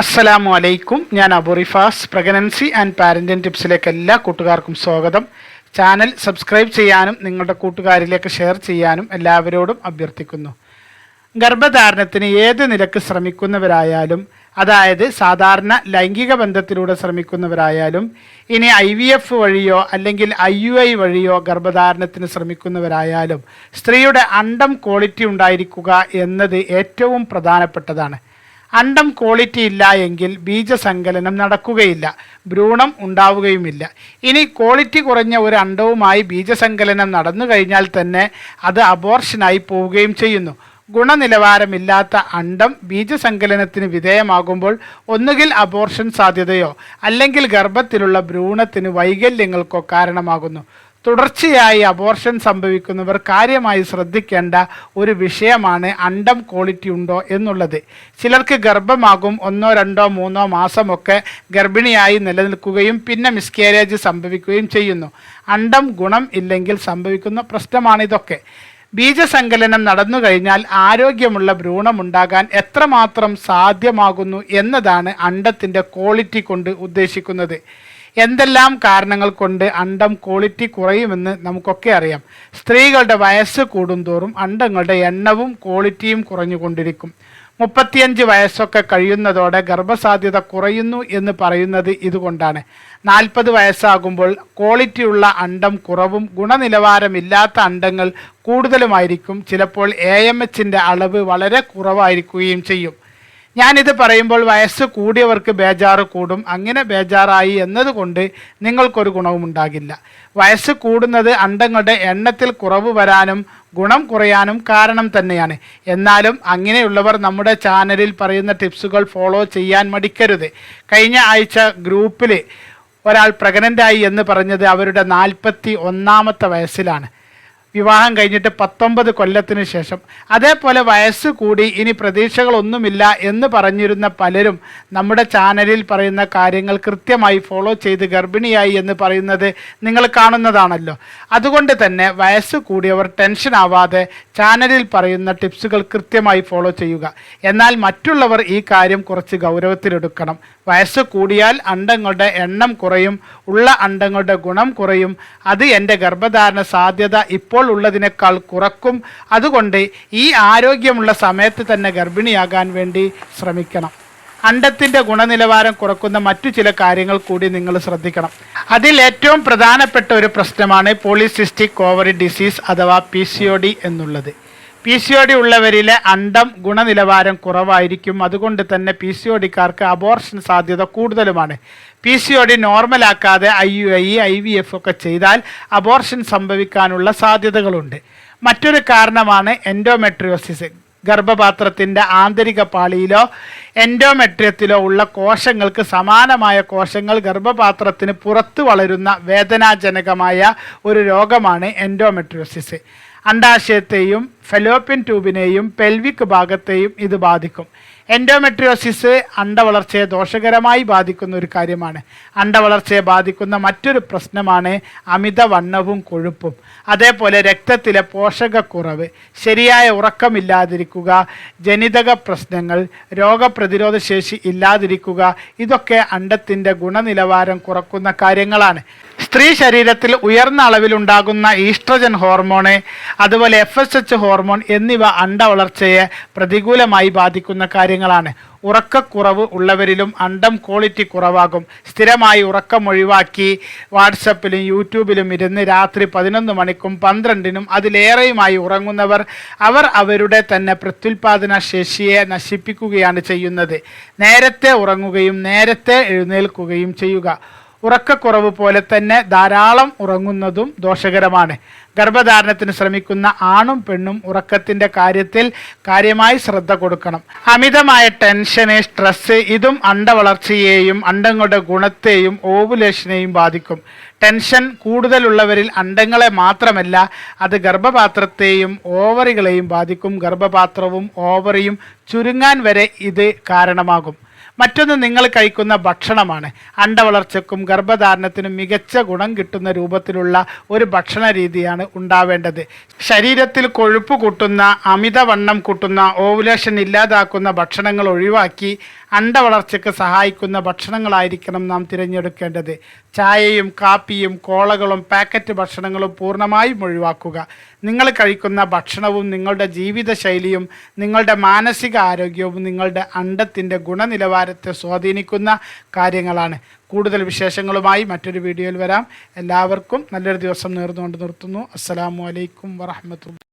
അസ്സലാമു അലൈക്കും ഞാൻ അബുറിഫാസ് പ്രഗ്നൻസി ആൻഡ് പാരന്റിംഗ് ടിപ്സിലേക്ക് എല്ലാ കൂട്ടുകാർക്കും സ്വാഗതം. ചാനൽ സബ്സ്ക്രൈബ് ചെയ്യാനും നിങ്ങളുടെ കൂട്ടുകാരിലേക്ക് ഷെയർ ചെയ്യാനും എല്ലാവരോടും അഭ്യർത്ഥിക്കുന്നു. ഗർഭധാരണത്തിന് ഏത് നിലയ്ക്ക് ശ്രമിക്കുന്നവരായാലും അതായത് സാധാരണ ലൈംഗിക ബന്ധത്തിലൂടെ ശ്രമിക്കുന്നവരായാലും ഇനി ഐ വി എഫ് വഴിയോ അല്ലെങ്കിൽ ഐ യു ഐ വഴിയോ ഗർഭധാരണത്തിന് ശ്രമിക്കുന്നവരായാലും സ്ത്രീയുടെ അണ്ടം ക്വാളിറ്റി ഉണ്ടായിരിക്കുക എന്നത് ഏറ്റവും പ്രധാനപ്പെട്ടതാണ്. അണ്ടം ക്വാളിറ്റി ഇല്ല എങ്കിൽ ബീജസങ്കലനം നടക്കുകയില്ല. ഭ്രൂണം ഉണ്ടാവുകയുമില്ല. ഇനി ക്വാളിറ്റി കുറഞ്ഞ ഒരു അണ്ടവുമായി ബീജസങ്കലനം നടന്നു കഴിഞ്ഞാൽ തന്നെ അത് അബോർഷനായി പോവുകയും ചെയ്യുന്നു. ഗുണനിലവാരമില്ലാത്ത അണ്ടം ബീജസങ്കലനത്തിന് വിധേയമാകുമ്പോൾ ഒന്നുകിൽ അബോർഷൻ സാധ്യതയോ അല്ലെങ്കിൽ ഗർഭത്തിലുള്ള ഭ്രൂണത്തിന് വൈകല്യങ്ങൾക്കോ കാരണമാകുന്നു. തുടർച്ചയായി അബോർഷൻ സംഭവിക്കുന്നവർ കാര്യമായി ശ്രദ്ധിക്കേണ്ട ഒരു വിഷയമാണ് അണ്ടം ക്വാളിറ്റി ഉണ്ടോ എന്നുള്ളത്. ചിലർക്ക് ഗർഭമാകും ഒന്നോ രണ്ടോ മൂന്നോ മാസമൊക്കെ ഗർഭിണിയായി നിലനിൽക്കുകയും പിന്നെ മിസ്കാരേജ് സംഭവിക്കുകയും ചെയ്യുന്നു. അണ്ടം ഗുണം ഇല്ലെങ്കിൽ സംഭവിക്കുന്ന പ്രശ്നമാണിതൊക്കെ. ബീജസങ്കലനം നടന്നു കഴിഞ്ഞാൽ ആരോഗ്യമുള്ള ഭ്രൂണമുണ്ടാകാൻ എത്രമാത്രം സാധ്യമാകുന്നു എന്നതാണ് അണ്ടത്തിന്റെ ക്വാളിറ്റി കൊണ്ട് ഉദ്ദേശിക്കുന്നത്. എന്തെല്ലാം കാരണങ്ങൾ കൊണ്ട് അണ്ടം ക്വാളിറ്റി കുറയുമെന്ന് നമുക്കൊക്കെ അറിയാം. സ്ത്രീകളുടെ വയസ്സ് കൂടുന്തോറും അണ്ടങ്ങളുടെ എണ്ണവും ക്വാളിറ്റിയും കുറഞ്ഞുകൊണ്ടിരിക്കും. മുപ്പത്തിയഞ്ച് വയസ്സൊക്കെ കഴിയുന്നതോടെ ഗർഭസാധ്യത കുറയുന്നു എന്ന് പറയുന്നത് ഇതുകൊണ്ടാണ്. നാൽപ്പത് വയസ്സാകുമ്പോൾ ക്വാളിറ്റിയുള്ള അണ്ടം കുറവും ഗുണനിലവാരമില്ലാത്ത അണ്ടങ്ങൾ കൂടുതലുമായിരിക്കും. ചിലപ്പോൾ എ എം എച്ചിന്റെ അളവ് വളരെ കുറവായിരിക്കുകയും ചെയ്യും. ഞാനിത് പറയുമ്പോൾ വയസ്സ് കൂടിയവർക്ക് ബേജാറ് കൂടും. അങ്ങനെ ബേജാറായി എന്നതുകൊണ്ട് നിങ്ങൾക്കൊരു ഗുണവും ഉണ്ടാകില്ല. വയസ്സ് കൂടുന്നത് അണ്ടങ്ങളുടെ എണ്ണത്തിൽ കുറവ് വരാനും ഗുണം കുറയാനും കാരണം തന്നെയാണ്. എന്നാലും അങ്ങനെയുള്ളവർ നമ്മുടെ ചാനലിൽ പറയുന്ന ടിപ്സുകൾ ഫോളോ ചെയ്യാൻ മടിക്കരുത്. കഴിഞ്ഞ ആഴ്ച ഗ്രൂപ്പിൽ ഒരാൾ പ്രഗ്നന്റായി എന്ന് പറഞ്ഞത് അവരുടെ നാൽപ്പത്തി ഒന്നാമത്തെ വയസ്സിലാണ്. വിവാഹം കഴിഞ്ഞിട്ട് പത്തൊമ്പത് കൊല്ലത്തിന് ശേഷം. അതേപോലെ വയസ്സ് കൂടി ഇനി പ്രതീക്ഷകളൊന്നുമില്ല എന്ന് പറഞ്ഞിരുന്ന പലരും നമ്മുടെ ചാനലിൽ പറയുന്ന കാര്യങ്ങൾ കൃത്യമായി ഫോളോ ചെയ്ത് ഗർഭിണിയായി എന്ന് പറയുന്നത് നിങ്ങൾ കാണുന്നതാണല്ലോ. അതുകൊണ്ട് തന്നെ വയസ്സ് കൂടിയവർ ടെൻഷൻ ആവാതെ ചാനലിൽ പറയുന്ന ടിപ്സുകൾ കൃത്യമായി ഫോളോ ചെയ്യുക. എന്നാൽ മറ്റുള്ളവർ ഈ കാര്യം കുറച്ച് ഗൗരവത്തിലെടുക്കണം. വയസ്സ് കൂടിയാൽ അണ്ടങ്ങളുടെ എണ്ണം കുറയും ഉള്ള അണ്ടങ്ങളുടെ ഗുണം കുറയും. അത് എന്റെ ഗർഭധാരണ സാധ്യത ഇപ്പോൾ ഉള്ളതിനേക്കാൾ കുറക്കും. അതുകൊണ്ട് ഈ ആരോഗ്യമുള്ള സമയത്ത് തന്നെ ഗർഭിണിയാകാൻ വേണ്ടി ശ്രമിക്കണം. അണ്ടത്തിന്റെ ഗുണനിലവാരം കുറക്കുന്ന മറ്റു ചില കാര്യങ്ങൾ കൂടി നിങ്ങൾ ശ്രദ്ധിക്കണം. അതിൽ ഏറ്റവും പ്രധാനപ്പെട്ട ഒരു പ്രശ്നമാണ് പോളിസിസ്റ്റിക് ഓവറി ഡിസീസ് അഥവാ പി എന്നുള്ളത്. പി സി ഒ ഡി ഉള്ളവരിലെ അണ്ടം ഗുണനിലവാരം കുറവായിരിക്കും. അതുകൊണ്ട് തന്നെ പി സി ഒ ഡിക്കാർക്ക് അബോർഷൻ സാധ്യത കൂടുതലുമാണ്. P C O D നോർമലാക്കാതെ I U I I V F ഒക്കെ ചെയ്താൽ അബോർഷൻ സംഭവിക്കാനുള്ള സാധ്യതകളുണ്ട്. മറ്റൊരു കാരണമാണ് എൻഡോമെട്രിയോസിസ് ഗർഭപാത്രത്തിന്റെ ആന്തരിക പാളിയിലോ എൻഡോമെട്രിയത്തിലോ ഉള്ള കോശങ്ങൾക്ക് സമാനമായ കോശങ്ങൾ ഗർഭപാത്രത്തിന് പുറത്ത് വളരുന്ന വേദനാജനകമായ ഒരു രോഗമാണ് എൻഡോമെട്രിയോസിസ് അണ്ടാശയത്തെയും ഫെലോപ്പിൻ ട്യൂബിനെയും പെൽവിക് ഭാഗത്തെയും ഇത് ബാധിക്കും. എൻഡോമെട്രിയോസിസ് അണ്ടവളർച്ചയെ ദോഷകരമായി ബാധിക്കുന്ന ഒരു കാര്യമാണ്. അണ്ടവളർച്ചയെ ബാധിക്കുന്ന മറ്റൊരു പ്രശ്നമാണ് അമിതവണ്ണവും കൊഴുപ്പും. അതേപോലെ രക്തത്തിലെ പോഷകക്കുറവ് ശരിയായ ഉറക്കമില്ലാതിരിക്കുക ജനിതക പ്രശ്നങ്ങൾ രോഗപ്രതിരോധ ശേഷി ഇല്ലാതിരിക്കുക ഇതൊക്കെ അണ്ടത്തിന്റെ ഗുണനിലവാരം കുറക്കുന്ന കാര്യങ്ങളാണ്. സ്ത്രീ ശരീരത്തിൽ ഉയർന്ന അളവിൽ ഉണ്ടാകുന്ന ഈസ്ട്രജൻ ഹോർമോണ് അതുപോലെ എഫ് എസ് എച്ച് ഹോർമോൺ എന്നിവ അണ്ടവളർച്ചയെ പ്രതികൂലമായി ബാധിക്കുന്ന കാര്യങ്ങളാണ്. ഉറക്കക്കുറവ് ഉള്ളവരിലും അണ്ടം ക്വാളിറ്റി കുറവാകും. സ്ഥിരമായി ഉറക്കം ഒഴിവാക്കി വാട്സപ്പിലും യൂട്യൂബിലും ഇരുന്ന് രാത്രി പതിനൊന്ന് മണിക്കും പന്ത്രണ്ടിനും അതിലേറെയുമായി ഉറങ്ങുന്നവർ അവർ അവരുടെ തന്നെ പ്രത്യുൽപാദന ശേഷിയെ നശിപ്പിക്കുകയാണ് ചെയ്യുന്നത്. നേരത്തെ ഉറങ്ങുകയും നേരത്തെ എഴുന്നേൽക്കുകയും ചെയ്യുക. ഉറക്കക്കുറവ് പോലെ തന്നെ ധാരാളം ഉറങ്ങുന്നതും ദോഷകരമാണ്. ഗർഭധാരണത്തിന് ശ്രമിക്കുന്ന ആണും പെണ്ണും ഉറക്കത്തിന്റെ കാര്യത്തിൽ കാര്യമായി ശ്രദ്ധ കൊടുക്കണം. അമിതമായ ടെൻഷന് സ്ട്രെസ് ഇതും അണ്ടവളർച്ചയെയും അണ്ടങ്ങളുടെ ഗുണത്തെയും ഓവുലേഷനെയും ബാധിക്കും. ടെൻഷൻ കൂടുതലുള്ളവരിൽ അണ്ടങ്ങളെ മാത്രമല്ല അത് ഗർഭപാത്രത്തെയും ഓവറികളെയും ബാധിക്കും. ഗർഭപാത്രവും ഓവറിയും ചുരുങ്ങാൻ വരെ ഇത് കാരണമാകും. മറ്റൊന്ന് നിങ്ങൾ കഴിക്കുന്ന ഭക്ഷണമാണ്. അണ്ടവളർച്ചയ്ക്കും ഗർഭധാരണത്തിനും മികച്ച ഗുണം കിട്ടുന്ന രൂപത്തിലുള്ള ഒരു ഭക്ഷണ രീതിയാണ് ഉണ്ടാവേണ്ടത്. ശരീരത്തിൽ കൊഴുപ്പ് കൂട്ടുന്ന അമിതവണ്ണം കൂട്ടുന്ന ഓവുലേഷൻ ഇല്ലാതാക്കുന്ന ഭക്ഷണങ്ങൾ ഒഴിവാക്കി അണ്ടവളർച്ചയ്ക്ക് സഹായിക്കുന്ന ഭക്ഷണങ്ങളായിരിക്കണം നാം തിരഞ്ഞെടുക്കേണ്ടത്. ചായയും കാപ്പിയും കോളകളും പാക്കറ്റ് ഭക്ഷണങ്ങളും പൂർണമായും ഒഴിവാക്കുക. നിങ്ങൾ കഴിക്കുന്ന ഭക്ഷണവും നിങ്ങളുടെ ജീവിതശൈലിയും നിങ്ങളുടെ മാനസിക ആരോഗ്യവും നിങ്ങളുടെ അണ്ടത്തിന്റെ ഗുണനിലവാരത്തെ സ്വാധീനിക്കുന്ന കാര്യങ്ങളാണ്. കൂടുതൽ വിശേഷങ്ങളുമായി മറ്റൊരു വീഡിയോയിൽ വരാം. എല്ലാവർക്കും നല്ലൊരു ദിവസം നേർന്നുകൊണ്ട് നിർത്തുന്നു. അസ്സാം വലൈക്കും വറഹമത്തുള്ള